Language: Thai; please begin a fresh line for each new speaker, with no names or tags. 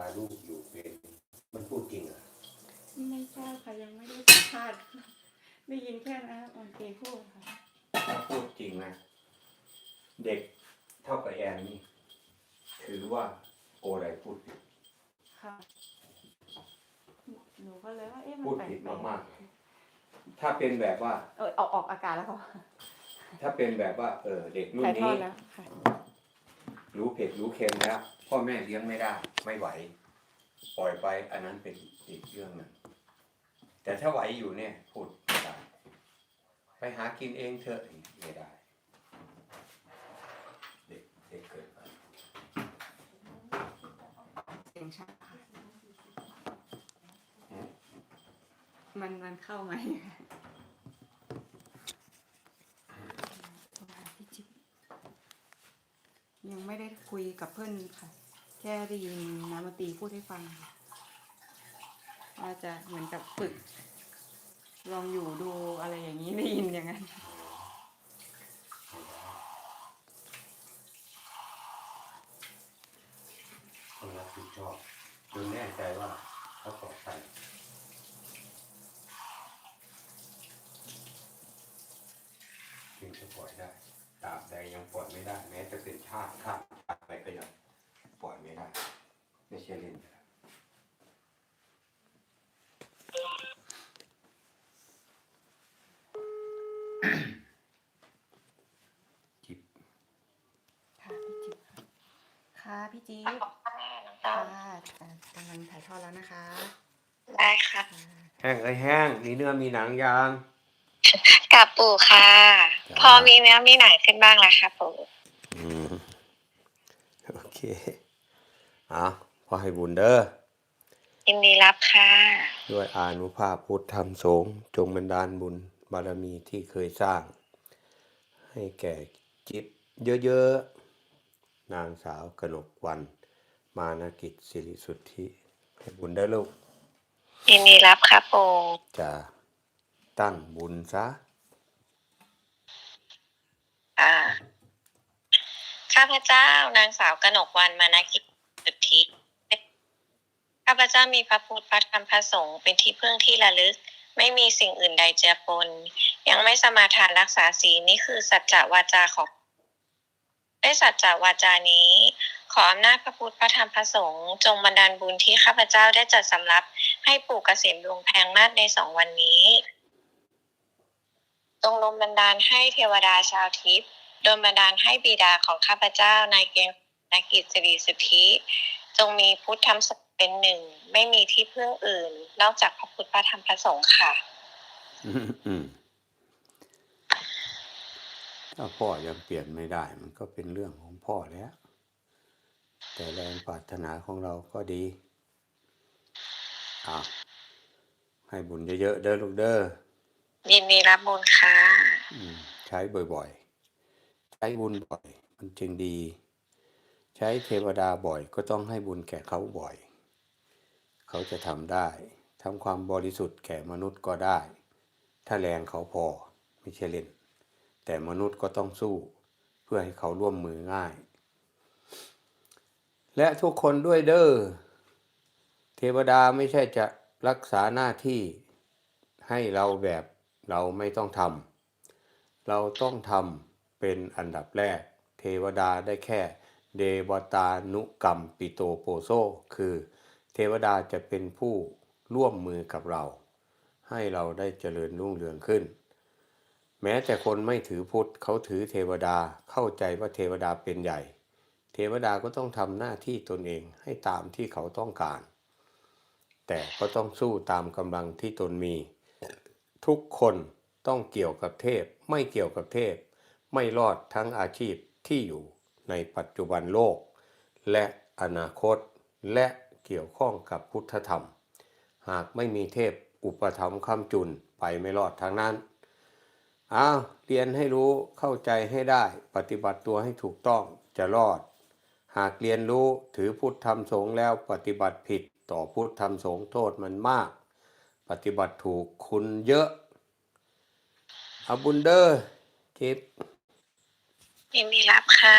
าลูกอยู่เป็น มันพูดจริงอะ
ไม่ทราบค่ะยังไม่ได้สัมภาษณ์ได้ยินแค่นะโอเคพูดค่ะ
ถ้าพูดจริงนะ เด็กเท่ากับแอนนี่ถือว่าโอไรพูดผิด
ค่ะ หนูก็เลยว่าเอ๊ะมัน
พูด
แปล
ผิด
ก
มากๆ ถ้าเป็นแบบว่า
ๆเออเอาออกอากาศแล้วค่ะ
ถ้าเป็นแบบว่า เออ เด็กรุ่น
ถ่ายทอ
นี้
ดแล้วค่ะ
รู้เผ็ดรู้เค็มแล้ว พ่อแม่เลี้ยงไม่ได้ ไม่ไหว ปล่อยไปอันนั้นเป็นอีกเรื่องหนึ่งแต่ถ้าไหวอยู่เนี่ยพูดไม่ได้ไปหากินเองเถอะไม่ได้ เด็กเด็กเกิดมา
เสียงชัดค่ะมันมันเข้าไหมยังไม่ได้คุยกับเพื่อนค่ะ แค่ได้ยินน้ำมนตีพูดให้ฟังว่าจะเหมือนกับฝึก ลองอยู่ดูอะไรอย่างนี้ได้ยินอย่างนั้น
ต้องรับผิดชอบจนแน่ใจว่าเขาปลอดภัยจึงจะปล่อยได้ตราบใดยังปล่อยไม่ได้ แม้จะเป็นชาติข้ามชาติไปก็ยังปล่อยไม่ได้ ไม่ใช่เล่นนะจิบ
ค่ะ พี่จิ๊บค่ะพี่จิ๊บค่ะอ่ากำลังถ่ายทอดแล้วนะคะ
ได้ค่ะ
ค่ะ
แห้งเอ้ยแห้ง มีเนื้อมีหนังยาง
กับปู่ค่ะ
จ้า
พอมีเนื้อมีหนังขึ้นบ้างแล้วค่ะปู่
อืมโอเคอะพอให้บุญเด้อ
ยินดีรับค่ะ
ด้วยอานุภาพพุทธธรรมสงฆ์จงบันดาลบุญบารมีที่เคยสร้าง ให้แก่จิตเยอะๆ นางสาวกนกวัน มานกิจสิริสุทธิให้บุญได้อลูก
ยินดีรับค่ะปู่
จะตั้งบุญซะ
อ่าข้าพเจ้านางสาวกนกวันมานกิจสุทธิข้าพเจ้ามีพระพุทธพระธรรมพระสงฆ์เป็นที่พึ่งที่ระลึก ไม่มีสิ่งอื่นใดเจือปนยังไม่สมาทานรักษาศีลนี่คือสัจจะวาจาของ ด้วยสัจจวาจานี้ ขออำนาจพระพุทธพระธรรมพระสงฆ์จงบันดาลบุญที่ข้าพเจ้าได้จัดสำรับให้ปู่เกษมดวงแพงมากในสองวันนี้จงลมบันดาลให้เทวดาชาวทิพย์โดนบันดาลให้บิดาของข้าพเจ้านายเกียงนกิจสิริสุทธิจงมีพุทธธรรมสงฆ์เป็นหนึ่ง ไม่มีที่พึ่งอื่น นอกจากพระพุทธพระธรรมพระสงฆ์ค่ะ
อืม ถ้าพ่อยังเปลี่ยนไม่ได้ มันก็เป็นเรื่องของพ่อแล้ว แต่แรงปรารถนาของเราก็ดีอะให้บุญเยอะๆเด้อลูกเด้อ
ยินดีรับบุญค่ะ
อืมใช้บ่อยๆ ใช้บุญบ่อย มันจึงดี ใช้เทวดาบ่อย ก็ต้องให้บุญแก่เขาบ่อย เขาจะทำได้ทำความบริสุทธิ์แก่มนุษย์ก็ได้ ถ้าแรงเขาพอไม่ใช่เล่น แต่มนุษย์ก็ต้องสู้เพื่อให้เขาร่วมมือง่าย และทุกคนด้วยเด้อเทวดาไม่ใช่จะรักษาหน้าที่ให้เราแบบเราไม่ต้องทำเราต้องทำเป็นอันดับแรก เทวดาได้แค่เดวตานุกรรมปิโตโปโซคือ เทวดาจะเป็นผู้ร่วมมือกับเรา ให้เราได้เจริญรุ่งเรืองขึ้น แม้แต่คนไม่ถือพุทธเขาถือเทวดาเข้าใจว่าเทวดาเป็นใหญ่ เทวดาก็ต้องทำหน้าที่ตนเองให้ตามที่เขาต้องการ แต่ก็ต้องสู้ตามกำลังที่ตนมี ทุกคนต้องเกี่ยวกับเทพ ไม่เกี่ยวกับเทพ ไม่รอดทั้งอาชีพที่อยู่ในปัจจุบันโลก และอนาคตและเกี่ยวข้องกับพุทธธรรม หากไม่มีเทพอุปถัมคำจุนไปไม่รอดทั้งนั้น อ้าวเรียนให้รู้เข้าใจให้ได้ ปฏิบัติตัวให้ถูกต้องจะรอด หากเรียนรู้ถือพุทธธรรมสงฆ์แล้วปฏิบัติผิดต่อพุทธธรรมสงฆ์โทษมันมาก ปฏิบัติถูกคุณเยอะอาบุญเดอร์จิบ
ยินดีรับค่ะ